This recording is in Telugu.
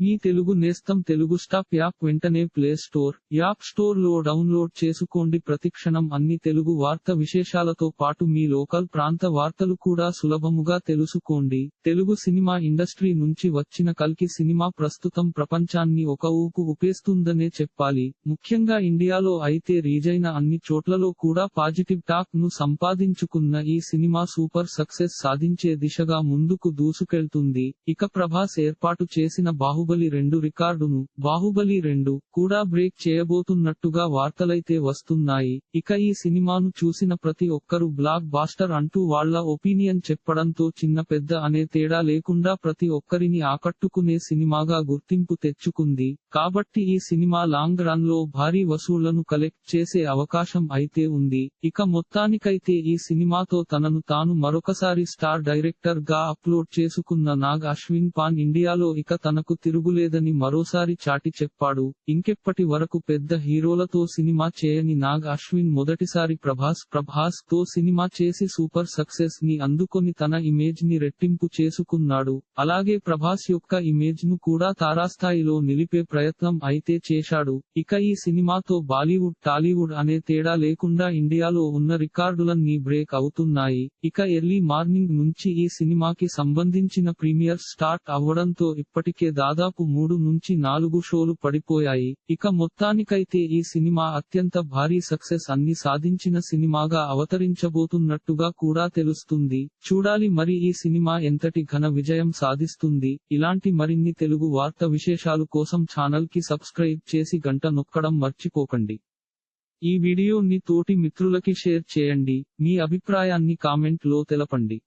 మీ తెలుగు నేస్తం తెలుగు స్టాప్ యాప్ వెంటనే ప్లే స్టోర్ యాప్ స్టోర్లో డౌన్లోడ్ చేసుకోండి. ప్రతిక్షణం అన్ని తెలుగు వార్త విశేషాలతో పాటు మీ లోకల్ ప్రాంత వార్తలు కూడా సులభముగా తెలుసుకోండి. తెలుగు సినిమా ఇండస్ట్రీ నుంచి వచ్చిన కల్కి సినిమా ప్రస్తుతం ప్రపంచాన్ని ఒక ఊపు ఊపేస్తుందనే చెప్పాలి. ముఖ్యంగా ఇండియాలో అయితే రీజైన అన్ని చోట్లలో కూడా పాజిటివ్ టాక్ను సంపాదించుకున్న ఈ సినిమా సూపర్ సక్సెస్ సాధించే దిశగా ముందుకు దూసుకెళ్తుంది. ఇక ప్రభాస్ ఏర్పాటు చేసిన బాహుబలి రెండు రికార్డును బాహుబలి రెండు కూడా బ్రేక్ చేయబోతున్నట్టుగా వార్తలైతే వస్తున్నాయి. ఇక ఈ సినిమాను చూసిన ప్రతి ఒక్కరు బ్లాక్ బాస్టర్ అంటూ వాళ్ళ ఒపీనియన్ చెప్పడంతో చిన్న పెద్ద అనే తేడా లేకుండా ప్రతి ఒక్కరిని ఆకట్టుకునే సినిమాగా గుర్తింపు తెచ్చుకుంది. కాబట్టి ఈ సినిమా లాంగ్ రన్లో భారీ వసూళ్ళను కలెక్ట్ చేసే అవకాశం అయితే ఉంది. ఇక మొత్తానికైతే ఈ సినిమాతో తనను తాను మరొకసారి స్టార్ డైరెక్టర్గా అప్లోడ్ చేసుకున్న నాగ్ అశ్విన్ పాన్ ఇండియాలో ఇక తనకు తిరుగు తిరుగులేదని మరోసారి చాటి చెప్పాడు. ఇంకెప్పటి వరకు పెద్ద హీరోలతో సినిమా చేయని నాగ్ అశ్విన్ మొదటిసారి ప్రభాస్ ప్రభాస్తో సినిమా చేసి సూపర్ సక్సెస్ని అందుకొని తన ఇమేజ్ని రెట్టింపు చేసుకున్నాడు. అలాగే ప్రభాస్ యొక్క ఇమేజ్ను కూడా తారాస్థాయిలో నిలిపే ప్రయత్నం అయితే చేశాడు. ఇక ఈ సినిమాతో బాలీవుడ్ టాలీవుడ్ అనే తేడా లేకుండా ఇండియాలో ఉన్న రికార్డులన్నీ బ్రేక్ అవుతున్నాయి. ఇక ఎర్లీ మార్నింగ్ నుంచి ఈ సినిమాకి సంబంధించిన ప్రీమియర్ స్టార్ట్ అవ్వడంతో ఇప్పటికే దాదాపు మూడు నుంచి నాలుగు షోలు పడిపోయాయి. ఇక మొత్తానికైతే ఈ సినిమా అత్యంత భారీ సక్సెస్ అన్ని సాధించిన సినిమాగా అవతరించబోతున్నట్టుగా కూడా తెలుస్తుంది. చూడాలి మరి ఈ సినిమా ఎంతటి ఘన విజయం సాధిస్తుంది. ఇలాంటి మరిన్ని తెలుగు వార్త విశేషాలు కోసం ఛానల్కి సబ్స్క్రైబ్ చేసి గంట నొక్కడం మర్చిపోకండి. ఈ వీడియోని తోటి మిత్రులకి షేర్ చేయండి. మీ అభిప్రాయాన్ని కామెంట్లో తెలపండి.